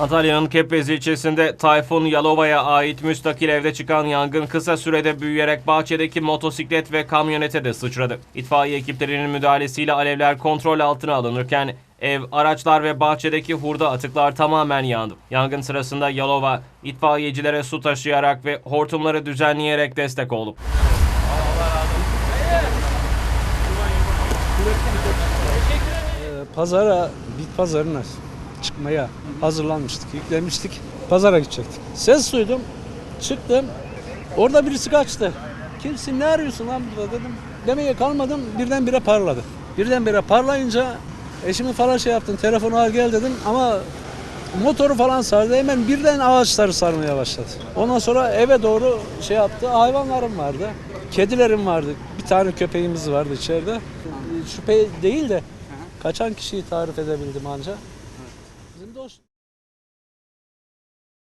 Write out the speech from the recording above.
Antalya'nın Kepez ilçesinde Tayfun Yalova'ya ait müstakil evde çıkan yangın kısa sürede büyüyerek bahçedeki motosiklet ve kamyonete de sıçradı. İtfaiye ekiplerinin müdahalesiyle alevler kontrol altına alınırken ev, araçlar ve bahçedeki hurda atıklar tamamen yandı. Yangın sırasında Yalova itfaiyecilere su taşıyarak ve hortumları düzenleyerek destek oldu. Ee, Pazara, bit pazarına çıkmaya hazırlanmıştık, yüklemiştik. Pazara gidecektik. Ses duydum, çıktım. Orada birisi kaçtı. Kimsin, ne arıyorsun lan burada dedim. Demeye kalmadım, birdenbire parladı. Birdenbire parlayınca eşimi falan şey yaptım, telefonu al gel dedim ama motoru falan sardı. Hemen birden ağaçları sarmaya başladı. Ondan sonra eve doğru şey yaptı. Hayvanlarım vardı. Kedilerim vardı. Bir tane köpeğimiz vardı içeride. Şüphe değil de kaçan kişiyi tarif edebildim anca. Bizim dost